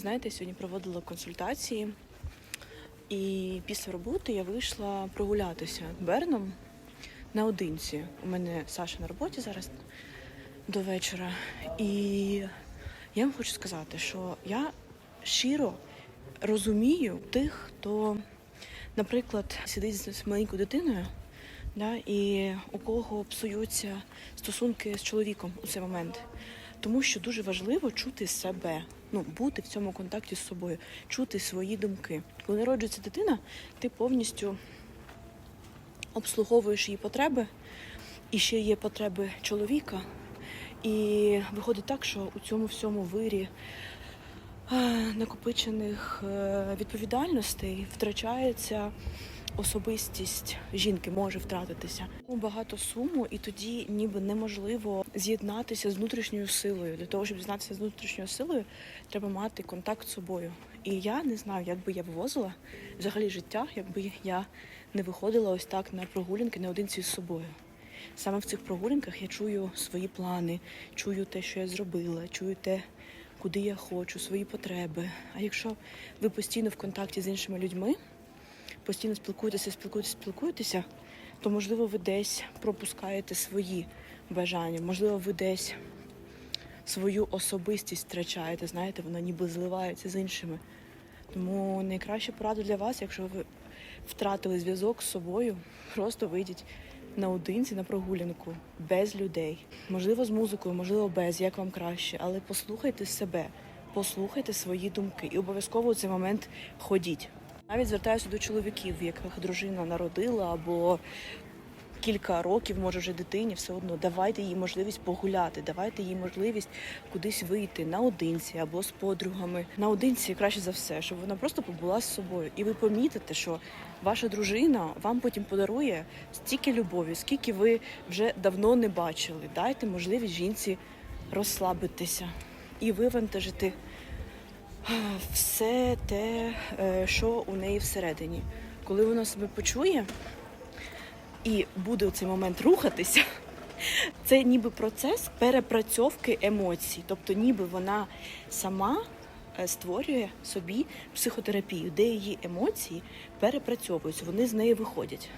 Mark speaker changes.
Speaker 1: Знаєте, сьогодні проводила консультації, і після роботи я вийшла прогулятися Берном наодинці. У мене Саша на роботі зараз до вечора. І я вам хочу сказати, що я щиро розумію тих, хто, наприклад, сидить з маленькою дитиною, да, і у кого псуються стосунки з чоловіком у цей момент. Тому що дуже важливо чути себе, ну бути в цьому контакті з собою, чути свої думки. Коли народжується дитина, ти повністю обслуговуєш її потреби, і ще є потреби чоловіка. І виходить так, що у цьому всьому вирі е, накопичених е, відповідальностей втрачається особистість жінки, може втратитися. Багато суму, і тоді ніби неможливо з'єднатися з внутрішньою силою. Для того, щоб з'єднатися з внутрішньою силою, треба мати контакт з собою. І я не знаю, як би я вивозила взагалі життя, якби я не виходила ось так на прогулянки наодинці з собою. Саме в цих прогулянках я чую свої плани, чую те, що я зробила, чую те, куди я хочу, свої потреби. А якщо ви постійно в контакті з іншими людьми, постійно спілкуєтеся, спілкуєтеся, спілкуєтеся, то можливо ви десь пропускаєте свої бажання, можливо, ви десь свою особистість втрачаєте, знаєте, вона ніби зливається з іншими. Тому найкраща порада для вас, якщо ви втратили зв'язок з собою, просто вийдіть наодинці на прогулянку без людей. Можливо, з музикою, можливо, без, як вам краще, але послухайте себе, послухайте свої думки і обов'язково у цей момент ходіть. Навіть звертаюся до чоловіків, в яких дружина народила або кілька років, може вже дитині, все одно давайте їй можливість погуляти, давайте їй можливість кудись вийти наодинці або з подругами. Наодинці краще за все, щоб вона просто побула з собою. І ви помітите, що ваша дружина вам потім подарує стільки любові, скільки ви вже давно не бачили. Дайте можливість жінці розслабитися і вивантажити все те, е, що у неї всередині. Коли вона себе почує і буде у цей момент рухатися, це ніби процес перепрацьовки емоцій. Тобто, ніби вона сама е, створює собі психотерапію, де її емоції перепрацьовуються, вони з неї виходять.